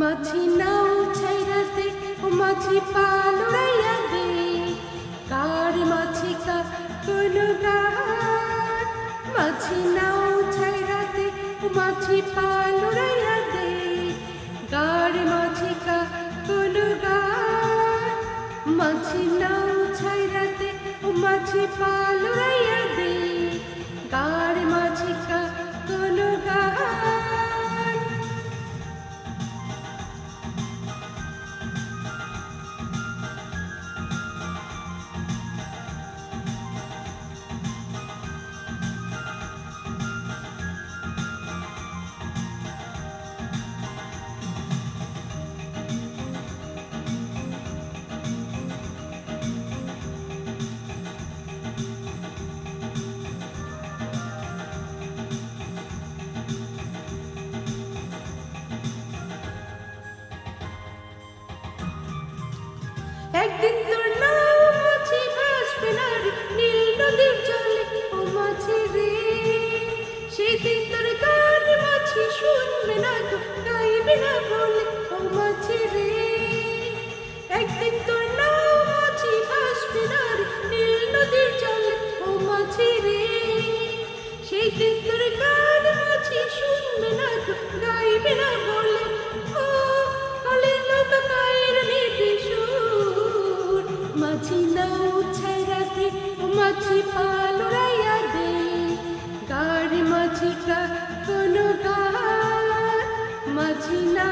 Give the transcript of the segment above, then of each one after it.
মাছি নাও ছাইরাতে ও মাছি পালুড়াইয়া দে কার মাছি কা কোনো গান? মাছি নাও ছাইরাতে ও মাছি পালুড়াইয়া দে গার মাছি কা কোনো গান? মাছি নাও ছাইরাতে ও মাছি পালুড়াইয়া দে একদিন তোর মাছি ভাসবে না নীল নদীর জলে ও মাছি রে। সেদিন তোর গান মাছি শুনবে না গাইবে না বলে ও মাছি রে। একদিন তোর মাছি ভাসবে না নীল নদীর জলে ও মাছি রে। সেই দিন তোর গান মাছি শুনবে না গাইবে না মাছি পালুড়াইয়া দে গাড়ি কা কোনো গান? মাছি নাও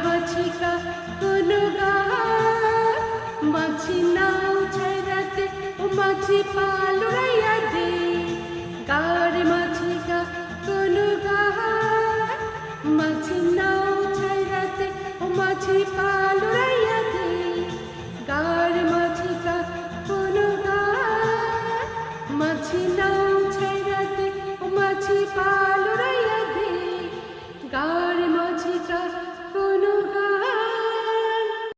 কার মাছি কা কোনো মাছি নাও ছাইরাতে ও পালুড়াইয়া